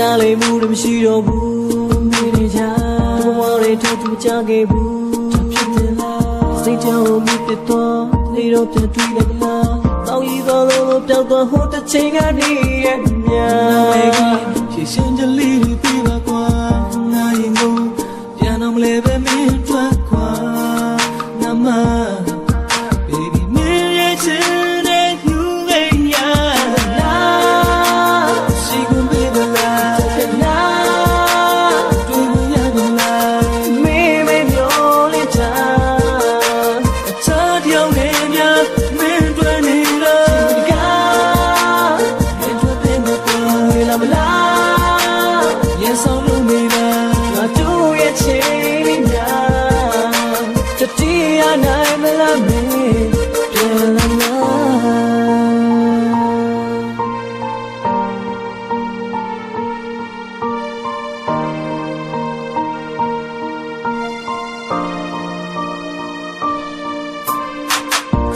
နာလေးမှုတွေမရှိတော့ဘူးမိနေကြဘဝတွေထပ်ထူကြခဲ့ဘူးဖြစ်တယ်လားစိတ်ကြောင့်မြစ်ပြတော့လေတော့ပြတွေ့တယ်လားတောင်းရည်သောလိုပြောက်တော့ဟိုတစ်ချိန်ကနေရဲ့များဖြည့်ရှင်ကြလေးတွေပြ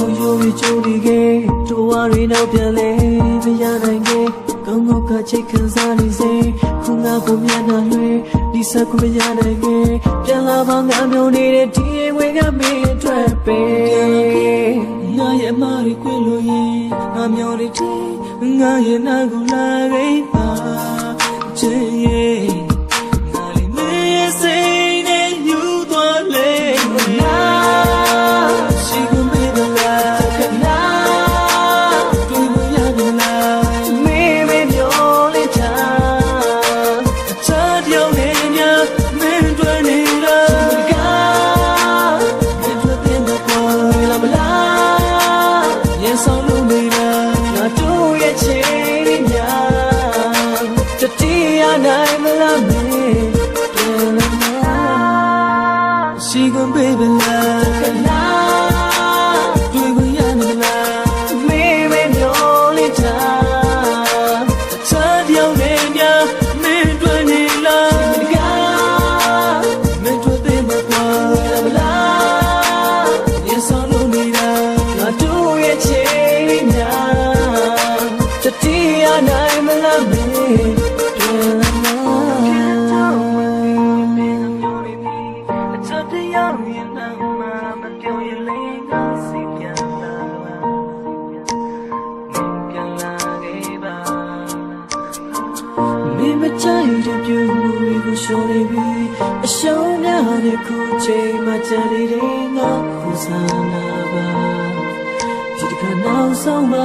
ခေါ်ယူပြီးကြိုးဒီကေတို့ဝါရီနောက်ပြန်လဲမရနိုင်ကေကောင်းကောင်းကချိတ်ခံစားနေစေခုငါကိုမျက်နှာလွှဲဒီဆက်ကိုမရနိုင်ကေပြန်လာပါငါမျိုးနေတဲ့ဒီအိမ်ဝေကမင်းအတွက်ပဲငါရဲ့အမရီခွေလို့ရင်ငါမျိုးတွေတီငါရဲ့နာကိုလာခဲ့ပါချစ်ရဲ့ငါ ကြိုက်တဲ့ပြုမှုတွေကိုရှောင်နေပြီအရှုံးများတဲ့ခုချိန်မှကြံနေတဲ့ငါကိုစားနာပါဒီတစ်ခါနောက်ဆုံးမှ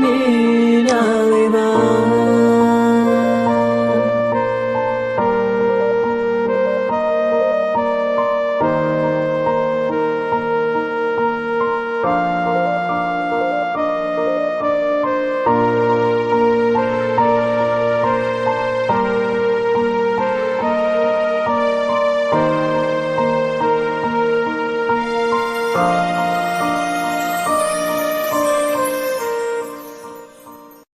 မင်းနာလေးပါ